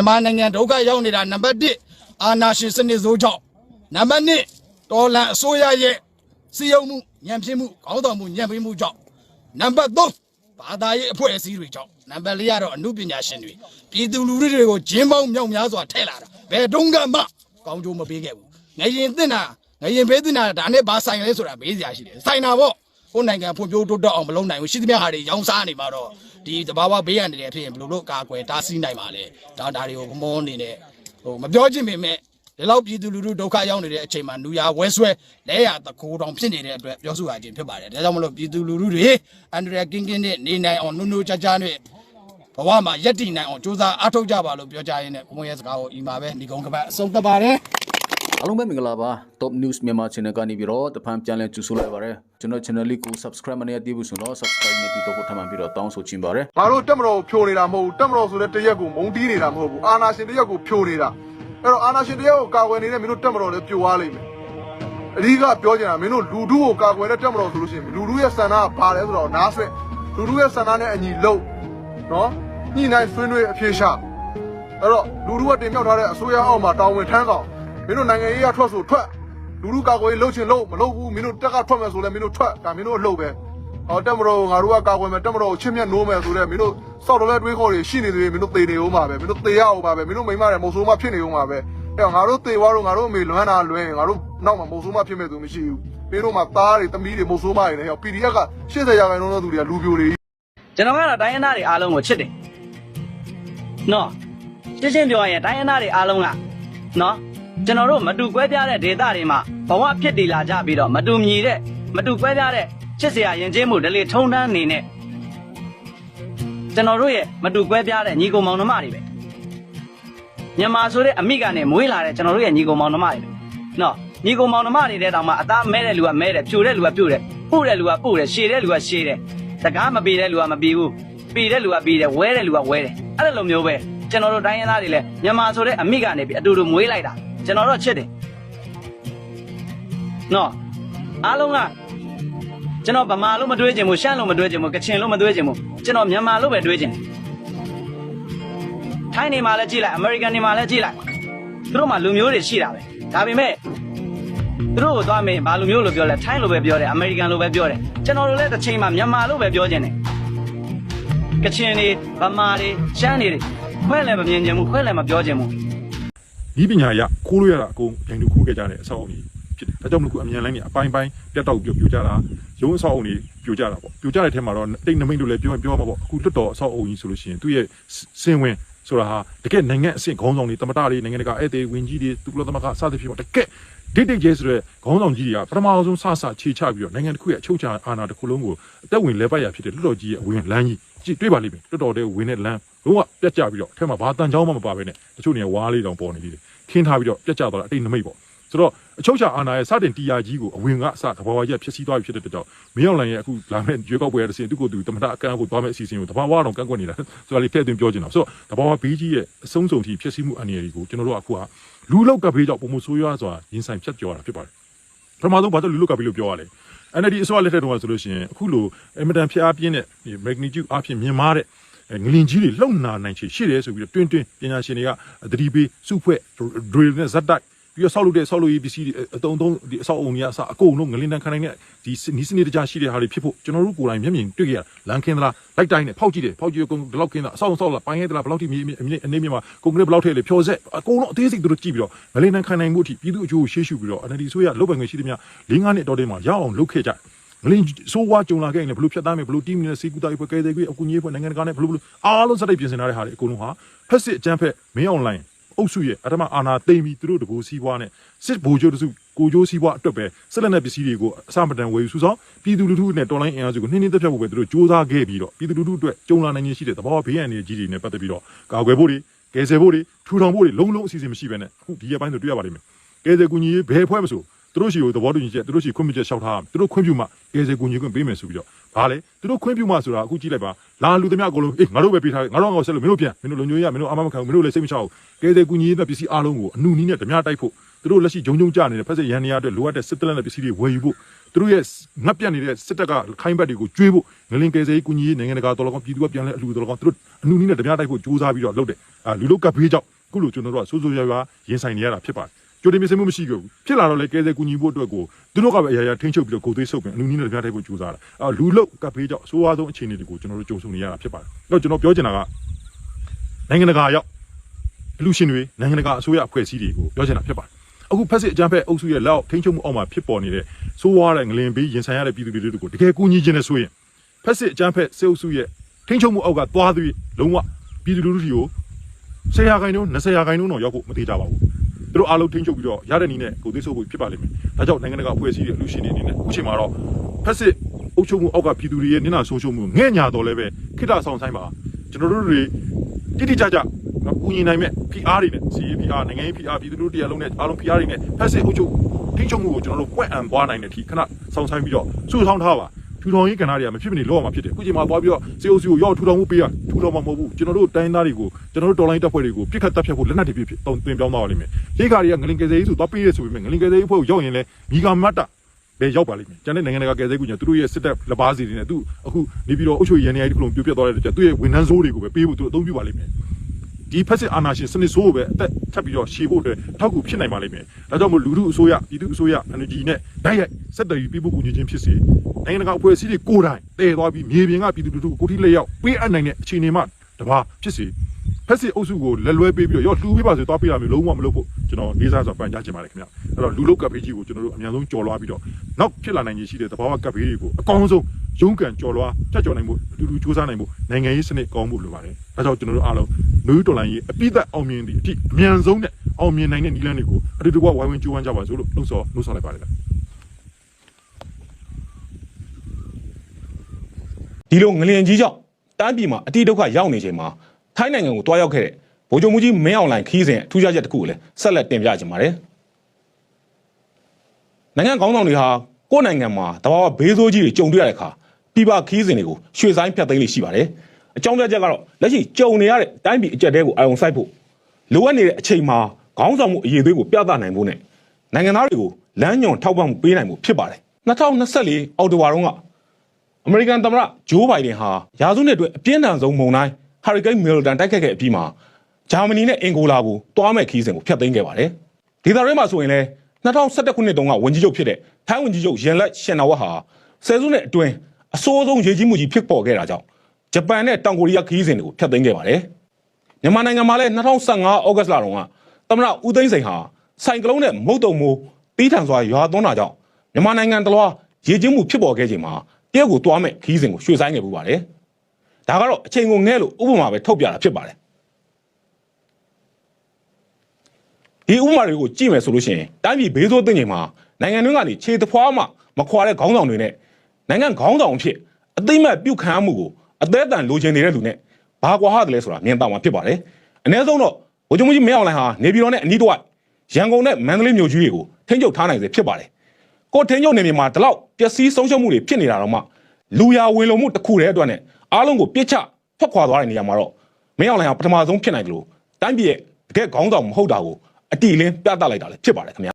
မြန်မာနိုင်ငံဒုက္ခရောက်နေတာနံပါတ်1အာနာရှင်စနစ်စိုးကြောင့်နံပါတ်2တော်လန်အစိုးရရဲ့စီယုံမှုညံပြင်းမှုခေါင်းဆောင်မှုညံပြင်းမှုကြောင့်နံပါတ်3ဘာသာရေးအဖွဲ့အစည်းတွေကြောင့်နံပါတ်4ကတော့အမှုပညာရှင်တွေပြည်သူလူထုတွေကိုဂျင်းပေါင်းမြောက်များစွာထဲလာတာဘယ်တုန်းကမှကောင်းကျိုးမပေးခဲ့ဘူးငရင်တင်တာငရင်ပေးတင်တာဒါနဲ့ဘာဆိုင်လဲဆိုတာမေးစရာရှိတယ်ဆိုင်တာပေါ့ ကိုယ်နိုင်ငံဖွံ့ဖြိုးတိုးတက်အောင်မလုပ်နိုင်ဘူးရှိသမျှဟာတွေရောင်းစားနေမှာတော့ဒီတဘာဝဘေးရန်တွေဖြစ်ရင်ဘယ်လိုလုပ်ကာကွယ်တားဆီးနိုင်မှာလဲဒါဒါတွေကိုဘမောအနေနဲ့ဟိုမပြောချင်ပေမဲ့ဒီလောက်ပြည်သူလူထုဒုက္ခရောက်နေတဲ့အချိန်မှာနူရဝဲဆွဲလဲရတကိုးတောင်ဖြစ်နေတဲ့အတွက်ပြောဆိုရခြင်းဖြစ်ပါတယ်ဒါကြောင့်မလို့ပြည်သူလူထုတွေအန်ဒရကင်းကင်းနဲ့နေနိုင်အောင်နုနုကြကြနဲ့ဘဝမှာယက်တည်နိုင်အောင်စူးစမ်းအားထုတ်ကြပါလို့ပြောကြရင်းနဲ့ဘုံရဲ့စကားကိုဤမှာပဲဒီကုန်းကပတ်အဆုံးသတ်ပါတယ် အားလုံးပဲမင်္ဂလာပါ Top News မြန်မာ Channel ကနေပြီးတော့တဖန်ပြန်လည်ကြိုဆိုလိုက်ပါရစေကျွန်တော် channel လေးကို subscribe မနေသေးဘူးဆိုတော့ subscribe နေပြီးတော့ထပ်မံပြီးတော့တောင်းဆိုချင်ပါတယ်ငါတို့တက်မတော်ကိုဖြိုနေတာမဟုတ်ဘူးတက်မတော်ဆိုတဲ့တရက်ကိုမုံတီးနေတာမဟုတ်ဘူးအာနာရှင်တရက်ကိုဖြိုနေတာအဲ့တော့အာနာရှင်တရက်ကိုကာကွယ်နေတဲ့မင်းတို့တက်မတော်လည်းပြိုသွားလိမ့်မယ်အဓိကပြောချင်တာမင်းတို့လူထုကိုကာကွယ်တဲ့တက်မတော်ဆိုလို့ရှိရင်လူထုရဲ့ဆန္ဒကဘာလဲဆိုတော့နားဆွဲလူထုရဲ့ဆန္ဒနဲ့အညီလုပ်နော်ညှိနှိုင်းဆွေးနွေးအဖြေရှာအဲ့တော့လူထုကတင်မြှောက်ထားတဲ့အစိုးရအောက်မှာတာဝန်ထမ်းဆောင် မင်းတို့နိုင်ငံရေးရထွက်ဆိုထွက်လူထုကာကွယ်ရေးလုပ်ချင်လုပ်မလုပ်ဘူးမင်းတို့တက်ကထွက်မယ်ဆိုလည်းမင်းတို့ထွက်ဒါမင်းတို့အလုပ်ပဲဟောတက်မတော်ကိုငါတို့ကကာကွယ်မယ်တက်မတော်ကိုချစ်မြတ်နိုးမယ်ဆိုတော့မင်းတို့စောက်တော်လက်တွေးခေါ်တွေရှိနေသေးတယ်မင်းတို့သေနေဦးမှာပဲမင်းတို့သေရအောင်ပါပဲမင်းတို့မိမတယ်မုတ်ဆိုးမဖြစ်နေဦးမှာပဲအဲ့တော့ငါတို့သေသွားတော့ငါတို့အမေလွမ်းတာလွဲရင်ငါတို့နောက်မှာမုတ်ဆိုးမဖြစ်မဲ့သူမရှိဘူးမင်းတို့မှာသားတွေသမီးတွေမုတ်ဆိုးမတွေလည်းဟော PDF က80ရာခိုင်နှုန်းသောသူတွေကလူပြိုတွေကျွန်တော်ကတော့တိုင်းရင်းသားတွေအားလုံးကိုချစ်တယ်နော်ရှင်းရှင်းပြောရင်တိုင်းရင်းသားတွေအားလုံးကနော် ကျွန်တော်တို့မတူကွဲပြားတဲ့ဒေသတွေမှာဘဝဖြစ်တည်လာကြပြီးတော့မတူမြည်တဲ့မတူကွဲပြားတဲ့ချစ်စရာယဉ်ကျေးမှုဒလေထုံတန်းနေနဲ့ကျွန်တော်တို့ရဲ့မတူကွဲပြားတဲ့ညီကောင်မောင်နှမတွေပဲမြန်မာဆိုတဲ့အမိကနေမွေးလာတဲ့ကျွန်တော်တို့ရဲ့ညီကောင်မောင်နှမတွေပဲနော်ညီကောင်မောင်နှမတွေတဲ့တောင်မှအသားမဲတဲ့လူကမဲတယ်ဖြိုတဲ့လူကဖြိုတယ်ပုတဲ့လူကပုတယ်ရှည်တဲ့လူကရှည်တယ်တကားမပေတဲ့လူကမပေဘူးပေတဲ့လူကပေတယ်ဝဲတဲ့လူကဝဲတယ်အဲ့လိုမျိုးပဲကျွန်တော်တို့တိုင်းရင်းသားတွေလည်းမြန်မာဆိုတဲ့အမိကနေပြီးအတူတူမွေးလိုက်တာ ကျွန်တော်တို့ချစ်တယ်နော်အားလုံးကကျွန်တော်ဗမာလို့မတွေးချင်ဘူးရှမ်းလို့မတွေးချင်ဘူးကချင်လို့မတွေးချင်ဘူးကျွန်တော်မြန်မာလို့ပဲတွေးချင်တယ်ထိုင်းနေမှာလည်းကြည့်လိုက်အမေရိကန်နေမှာလည်းကြည့်လိုက်သူတို့မှာလူမျိုးတွေရှိတာပဲဒါပေမဲ့သူတို့ကိုသွားမေးဘာလူမျိုးလို့ပြောလဲထိုင်းလို့ပဲပြောတယ်အမေရိကန်လို့ပဲပြောတယ်ကျွန်တော်တို့လည်းတစ်ချိန်မှာမြန်မာလို့ပဲပြောချင်တယ်ကချင်တွေဗမာတွေရှမ်းတွေခွဲလည်းမမြင်ချင်ဘူးခွဲလည်းမပြောချင်ဘူး ဤပညာရခိုးလို့ရတာအကုန်ရင်တို့ခိုးခဲ့ကြတဲ့အဆောက်အုံကြီးဖြစ်တယ်။ဒါကြောင့်မလို့ခုအမြန်လိုင်းနေအပိုင်းပိုင်းပြတ်တောက်ပြိုပြိုကြတာရုံးအဆောက်အုံကြီးပြိုကြတာပေါ့။ပြိုကြတဲ့ထဲမှာတော့တိတ်နမိတ်တို့လည်းပြောရင်ပြောမှာပေါ့။အခုလွတ်တော်အဆောက်အုံကြီးဆိုလို့ရှိရင်သူ့ရဲ့စင်ဝင်ဆိုတာဟာတကယ်နိုင်ငံအဆင့်ခေါင်းဆောင်တွေတမတာတွေနိုင်ငံတကာဧည့်သည်ဝင်ကြီးတွေသူကလသမကစသဖြင့်ပေါ့တကယ် ဒိတ်ဒိတ်ကျဲဆိုတဲ့ခေါင်းဆောင်ကြီးတွေကပထမဆုံးစစခြေချပြီးတော့နိုင်ငံတစ်ခုရဲ့အချုပ်အခြာအာဏာတစ်ခုလုံးကိုအသက်ဝင်လဲပတ်ရဖြစ်တဲ့လွတ်တော်ကြီးရဲ့အဝင်လမ်းကြီးကြည့်တွေ့ပါလိမ့်မယ်လွတ်တော်တဲ့ဝင်တဲ့လမ်းလုံးဝပြတ်ကျပြီးတော့အထက်မှာဘာတန်ချောင်းမှမပါဘဲနဲ့တချို့နေရာဝါးလေးတောင်ပေါ်နေသေးတယ်ခင်းထားပြီးတော့ပြတ်ကျသွားတာအတိတ်နမိတ်ပေါ့ဆိုတော့အချုပ်ချာအာဏာရဲ့စတင်တရားကြီးကိုအဝင်ကအစတဘာဝကြီးဖြစ်စည်းသွားပြီဖြစ်တဲ့အတွက်ကြောင့်မင်းအောင်လိုင်ရဲ့အခုလာမယ့်ရွေးကောက်ပွဲရတဲ့စဉ်သူကိုယ်သူတမတာအကန့်ဖို့သွားမယ့်အစီအစဉ်ကိုတဘာဝတော့ကန့်ကွက်နေတာဆိုတာလေးထည့်သွင်းပြောချင်တာဆိုတော့တဘာဝဘေးကြီးရဲ့အဆုံးစုံထိဖြစ်စည်းမှုအနေအထားကိုကျွန်တော်တို့အခုက လူလောက်ကဘေးကြောင့်ပုံမဆိုးရွားစွာရင်ဆိုင်ဖြတ်ကျော်တာဖြစ်ပါတယ်ပထမဆုံးဘာလို့လူလုကပ်ပြီးလို့ပြောရလဲ NLD အစိုးရလက်ထက်တုန်းကဆိုလို့ရှိရင်အခုလိုအင်မတန်ဖျားပြင်းတဲ့ဒီ magnitude အဖြစ်မြင်မာတဲ့အဲငလင်ကြီးတွေလုံနာနိုင်ချေရှိတယ်ဆိုပြီးတော့တွင်းတွင်းပညာရှင်တွေကသတိပေးစုဖွဲ့ drill နဲ့ဇက်တိုက် ပြီးတော့ဆောက်လုပ်တဲ့ဆောက်လုပ်ရေးပစ္စည်းတွေအတုံတုံးဒီအဆောက်အုံတွေကအစအကုန်လုံးငလင်တန်းခံနိုင်တဲ့ဒီနီးစနစ်တကျရှိတဲ့ဟာတွေဖြစ်ဖို့ကျွန်တော်တို့ကိုယ်တိုင်မျက်မြင်တွေ့ကြရလန်ခင်းသလားလိုက်တိုင်းနဲ့ဖောက်ကြည့်တယ်ဖောက်ကြည့်ကုန်ဘလောက်ခင်းတာအဆောက်အုံဆောက်လာပိုင်းရဲသလားဘလောက်ထိမြေအနေမြေမှာကွန်ကရစ်ဘလောက်ထဲလေဖြောဆက်အကုန်လုံးအသေးစိတ်သူတို့ကြည့်ပြီးတော့ငလင်တန်းခံနိုင်မှုအထိပြည်သူအကျိုးကိုရှေ့ရှုပြီးတော့ NLD ဆိုရလုတ်ပိုင်ခွင့်ရှိသမျှ၄၅နှစ်တော်တည်းမှာရအောင်လုပ်ခဲ့ကြတယ်ငလင်းဆိုးဝါးကြုံလာခဲ့ရင်လည်းဘလို့ဖြတ်သားမယ်ဘလို့တီးမီနဲ့စီကူတာရေးဖွဲ့ကဲတဲ့ကွေးအကူကြီးဖွဲ့နိုင်ငံတကာနဲ့ဘလို့ဘလို့အားလုံးစတဲ့ပြင်ဆင်ထားတဲ့ဟာတွေအကုန်လုံးဟာဖက်စစ်အကြမ်းဖက်မင်းအွန်လိုင်း အုပ်စုရဲ့အထမအာနာသိမ့်ပြီးသူတို့တကူစီးပွားနဲ့စစ်ဗိုလ်ချုပ်တစုကိုကျိုးစီးပွားအတွက်ပဲဆက်လက်တဲ့ပစ္စည်းတွေကိုအစမတန်ဝယ်ယူစုဆောင်ပြည်သူလူထုနဲ့တော်လိုင်းအင်အားစုကိုနှင်းနှင်းသက်ဖြတ်ဖို့ပဲသူတို့စ조사ခဲ့ပြီးတော့ပြည်သူလူထုအတွက်ကြုံလာနိုင်ခြင်းရှိတဲ့သဘောဘေးအန္တရာယ်ကြီးတွေနဲ့ပတ်သက်ပြီးတော့ကာကွယ်ဖို့တွေကယ်ဆယ်ဖို့တွေထူထောင်ဖို့တွေလုံးလုံးအစီအစဉ်မရှိဘဲနဲ့အခုဒီရက်ပိုင်းဆိုတွေ့ရပါလိမ့်မယ်ကယ်ဆယ်ကူညီရေးဘယ်ဖွဲ့မဆို သူတို့ရှိကိုသဘောတူညီချက်သူတို့ရှိခွင့်ပြုချက်လျှောက်ထားရမယ်သူတို့ခွင့်ပြုမှကယ်ဆယ်ကူညီခွင့်ပေးမယ်ဆိုပြီးတော့ဗာလေသူတို့ခွင့်ပြုမှဆိုတာအခုကြည့်လိုက်ပါလာလူသမျှအကုန်လုံးအေးငါတို့ပဲပေးထားတယ်ငါတို့ငါဆက်လို့မင်းတို့ပြန်မင်းတို့လုံညိုရမင်းတို့အာမမခံဘူးမင်းတို့လည်းစိတ်မချဘူးကယ်ဆယ်ကူညီရေးတဲ့ပစ္စည်းအားလုံးကိုအနုနီးနဲ့ဓမြတိုက်ဖို့သူတို့လက်ရှိဂျုံဂျုံကြနေတဲ့ဖက်စစ်ရန်နေရအတွက်လိုအပ်တဲ့စစ်တလက်နဲ့ပစ္စည်းတွေဝယ်ယူဖို့သူတို့ရဲ့ငတ်ပြတ်နေတဲ့စစ်တပ်ကခိုင်းဘက်တွေကိုကျွေးဖို့ငလင်ကယ်ဆယ်ရေးကူညီရေးနိုင်ငံတကာတော်လကောင်ပြည်သူကပြန်လဲအလူတော်လကောင်သူတို့အနုနည်းနဲ့ဓမြတိုက်ဖို့ကြိုးစားပြီးတော့လုပ်တယ်အာလူလုကပ်ဖေးကြောင့်ခုလိုကျွန်တော်တို့ကစိုးစိုးရွားရွားရင်ဆိုင်နေရတာဖြစ်ပါတယ် ကြိုတင်ပြင်ဆင်မှုမရှိခဲ့ဘူးဖြစ်လာတော့လေကယ်ဆယ်ကူညီဖို့အတွက်ကိုသူတို့ကပဲအရာရာထိန်းချုပ်ပြီးတော့ကိုယ်သေးဆုပ်ပြီးအနုနည်းနဲ့ဓမြတိုက်ဖို့ကြိုးစားတာအာလူလုကပ်ဖေးကြောင့်အဆိုးအဝါဆုံးအခြေအနေတွေကိုကျွန်တော်တို့ကြုံဆုံနေရတာဖြစ်ပါတယ်အဲ့တော့ကျွန်တော်ပြောချင်တာကနိုင်ငံတကာရောက်အလူရှင်တွေနိုင်ငံတကာအစိုးရအဖွဲ့အစည်းတွေကိုပြောချင်တာဖြစ်ပါတယ်အခုဖက်စစ်အကြမ်းဖက်အုပ်စုရဲ့လက်အောက်ထိန်းချုပ်မှုအောက်မှာဖြစ်ပေါ်နေတဲ့စိုးဝါးတဲ့ငလင်ဘေးရင်ဆိုင်ရတဲ့ပြည်သူတွေတို့ကိုတကယ်ကူညီခြင်းနဲ့ဆိုရင်ဖက်စစ်အကြမ်းဖက်စစ်အုပ်စုရဲ့ထိန်းချုပ်မှုအောက်ကသွားသွေးလုံးဝပြည်သူလူထုတွေကို10ရာခိုင်နှုန်း20ရာခိုင်နှုန်းတော့ရောက်ဖို့မသေးကြပါဘူး သူတို့အားလုံးထိန်းချုပ်ပြီးတော့ရတဲ့နည်းနဲ့ကိုသိဆိုးဖို့ဖြစ်ပါလိမ့်မယ်ဒါကြောင့်နိုင်ငံတကာအဖွဲ့အစည်းတွေအလူရှင်တွေအနေနဲ့အခုချိန်မှာတော့ဖက်စစ်အုပ်ချုပ်မှုအောက်ကပြည်သူတွေရဲ့နစ်နာဆုံးရှုံးမှုငဲ့ညာတော်လည်းပဲခိတ္တဆောင်ဆိုင်ပါကျွန်တော်တို့တွေတိတိကျကျနော်ကူညီနိုင်မဲ့ PR တွေနဲ့ CPR နိုင်ငံရေး PR ပြည်သူတို့တရားလုံးနဲ့အားလုံး PR တွေနဲ့ဖက်စစ်အုပ်ချုပ်ထိချုပ်မှုကိုကျွန်တော်တို့ပွက်အံသွားနိုင်တဲ့ဒီခဏဆောင်းဆိုင်ပြီးတော့စုဆောင်းထားပါ ထူထောင်ရေးကဏ္ဍတွေကမဖြစ်မနေလောက်ရမှာဖြစ်တယ်အခုချိန်မှာသွားပြီးတော့ COC ကိုရောက်ထူထောင်မှုပေးရထူထောင်မှာမဟုတ်ဘူးကျွန်တော်တို့တိုင်းသားတွေကိုကျွန်တော်တို့တော်လိုင်းတပ်ဖွဲ့တွေကိုပြစ်ခတ်တပ်ဖြတ်ဖို့လက်နက်တွေပြဖြစ်တုံတင်ပြောင်းသွားပါလိမ့်မယ်ဒီကတွေကငလင်ကယ်ဆယ်ရေးဆိုသွားပေးရဆိုပေမဲ့ငလင်ကယ်ဆယ်ရေးဖွဲ့ကိုရောက်ရင်လည်းမိဂါမတ်တာပဲရောက်ပါလိမ့်မယ်။ကျန်တဲ့နိုင်ငံတကာကယ်ဆယ်ကူညာသူတို့ရဲ့စစ်တပ်လက်ပါစီတွေနဲ့သူအခုနေပြီးတော့အုပ်ချုပ်ရေးရန်နေရာဒီဖလုံးပြပြသွားတဲ့အတွက်သူ့ရဲ့ဝန်ထမ်းစိုးတွေကိုပဲပေးဖို့သူတို့အသုံးပြုပါလိမ့်မယ်။ဒီဖက်စစ်အာဏာရှင်စနစ်ဆိုးကိုပဲအသက်ထပ်ပြီးတော့ရှေ့ဖို့အတွက်အထောက်အကူဖြစ်နိုင်ပါလိမ့်မယ်။ဒါကြောင့်မို့လူထုအစိုးရပြည်သူအစိုးရ energy နဲ့ဓာတ်ရိုက်စက်တရီပြည်ဖို့ကူညီခြင်းဖြစ်စေ နိုင်ငံတကာအဖွဲ့အစည်းတွေကိုယ်တိုင်တည်သွားပြီးမြေပြင်ကပြည်သူလူထုကိုကိုထိလက်ရောက်ပေးအပ်နိုင်တဲ့အခြေအနေမှတပါဖြစ်စေဖက်စစ်အုပ်စုကိုလက်လွဲပေးပြီးတော့ရောလှူပေးပါဆိုတော့ပေးရမျိုးလုံးဝမလုပ်ဖို့ကျွန်တော်လေးစားစွာပန်ကြားချင်ပါတယ်ခင်ဗျ။အဲ့တော့လူလုကပ်ဖေးကြီးကိုကျွန်တော်တို့အများဆုံးကြော်လွှားပြီးတော့နောက်ဖြစ်လာနိုင်ခြေရှိတဲ့တဘာဝကပ်ဖေးတွေကိုအကောင်းဆုံးရုန်းကန်ကြော်လွှားချက်ကြော်နိုင်ဖို့အတူတူစူးစမ်းနိုင်ဖို့နိုင်ငံရေးစနစ်ကောင်းဖို့လိုပါတယ်။ဒါကြောင့်ကျွန်တော်တို့အားလုံးနွေးတော်လိုင်းရေးအပိသက်အောင်မြင်သည့်အထိအမြန်ဆုံးနဲ့အောင်မြင်နိုင်တဲ့နည်းလမ်းတွေကိုအတူတူကဝိုင်းဝန်းကြိုးပမ်းကြပါစို့လို့နှုတ်ဆော်နှုတ်ဆော်လိုက်ပါတယ် ဒီလိုငလျင်ကြီးကြောင့်တန်းပြည်မှာအတိဒုက္ခရောက်နေချိန်မှာထိုင်းနိုင်ငံကိုတွားရောက်ခဲ့တဲ့ဗိုလ်ချုပ်မှုကြီးမင်းအောင်လှိုင်ခီးစဉ်အထူးခြားချက်တစ်ခုကိုလည်းဆက်လက်တင်ပြချင်ပါတယ်။နိုင်ငံကောင်းဆောင်တွေဟာကိုယ့်နိုင်ငံမှာတဘာဝဘေးဆိုးကြီးတွေကြုံတွေ့ရတဲ့အခါပြပခီးစဉ်တွေကိုရွှေဆိုင်ဖြတ်သိမ်းလေးရှိပါတယ်။အကြောင်းပြချက်ကတော့လက်ရှိကြုံနေရတဲ့တိုင်းပြည်အကြက်တဲကိုအာရုံစိုက်ဖို့လိုအပ်နေတဲ့အချိန်မှာခေါင်းဆောင်မှုအရေးသွေးကိုပြသနိုင်ဖို့နဲ့နိုင်ငံသားတွေကိုလမ်းညွန်ထောက်ပံ့မှုပေးနိုင်မှုဖြစ်ပါတယ်။2024အောက်တိုဘာတုန်းက အမေရိကန်သမ္မတဂျိုးဘိုင်ဒန်ဟာရာစုနှစ်အတွင်းအပြင်းထန်ဆုံးမုန်တိုင်းဟာရီကိန်းမီလတန်တိုက်ခတ်ခဲ့အပြီးမှာဂျာမနီနဲ့အင်ဂိုလာကိုတွားမဲ့ခီးစဉ်ကိုဖျက်သိမ်းခဲ့ပါတယ်။ဒေသတွင်းမှာဆိုရင်လည်း2011ခုနှစ်တုန်းကဝန်ကြီးချုပ်ဖြစ်တဲ့ထိုင်းဝန်ကြီးချုပ်ယန်လက်ရှင်နာဝတ်ဟာဆယ်စုနှစ်အတွင်းအဆိုးဆုံးရေကြီးမှုကြီးဖြစ်ပေါ်ခဲ့တာကြောင့်ဂျပန်နဲ့တောင်ကိုရီးယားခီးစဉ်တွေကိုဖျက်သိမ်းခဲ့ပါတယ်။မြန်မာနိုင်ငံမှာလည်း2015ဩဂတ်စ်လတုန်းကသမ္မတဦးသိန်းစိန်ဟာဆိုင်ကလုန်းနဲ့မုတ်တုံမိုးတီးထန်စွာရွာသွန်းတာကြောင့်မြန်မာနိုင်ငံတလွှာရေကြီးမှုဖြစ်ပေါ်ခဲ့ချိန်မှာ တရုတ်ကိုတွားမဲ့ခီးစဉ်ကိုရွှေ့ဆိုင်းခဲ့ပူပါတယ်။ဒါကတော့အချိန်ကိုငဲလို့ဥပမာပဲထုတ်ပြတာဖြစ်ပါတယ်။ဒီဥပမာတွေကိုကြည့်မယ်ဆိုလို့ရှိရင်တိုင်းပြည်ဘေးဆိုးသိမ့်ချိန်မှာနိုင်ငံတွင်းကနေခြေတဖွားမှမခွာတဲ့ခေါင်းဆောင်တွေနဲ့နိုင်ငံခေါင်းဆောင်အဖြစ်အသိမဲ့ပြုတ်ခံရမှုကိုအသေးအတန်လိုချင်နေတဲ့လူနဲ့ဘာကွာဟတယ်လဲဆိုတာမြင်တော့မှာဖြစ်ပါတယ်။အ ਨੇ ဆုံးတော့ဗိုလ်ချုပ်ကြီးမင်းအောင်လှိုင်ဟာနေပြည်တော်နဲ့အနီးတစ်ဝိုက်ရန်ကုန်နဲ့မန္တလေးမြို့ကြီးတွေကိုထိန်းချုပ်ထားနိုင်စေဖြစ်ပါတယ်။ ကိုထိန်းချုပ်နေမြေမှာဒီလောက်ပျက်စီးဆုံးရှုံးမှုတွေဖြစ်နေတာတော့မှလူရဝင်လုံမှုတစ်ခုတည်းအတွက်နဲ့အားလုံးကိုပြစ်ချဖက်ခွာသွားတဲ့နေရာမှာတော့မင်းအောင်လှိုင်ဟာပထမဆုံးဖြစ်နိုင်တယ်လို့တိုင်းပြည်ရဲ့တကယ်ခေါင်းဆောင်မဟုတ်တာကိုအတီလင်းပြသလိုက်တာလည်းဖြစ်ပါတယ်ခင်ဗျာ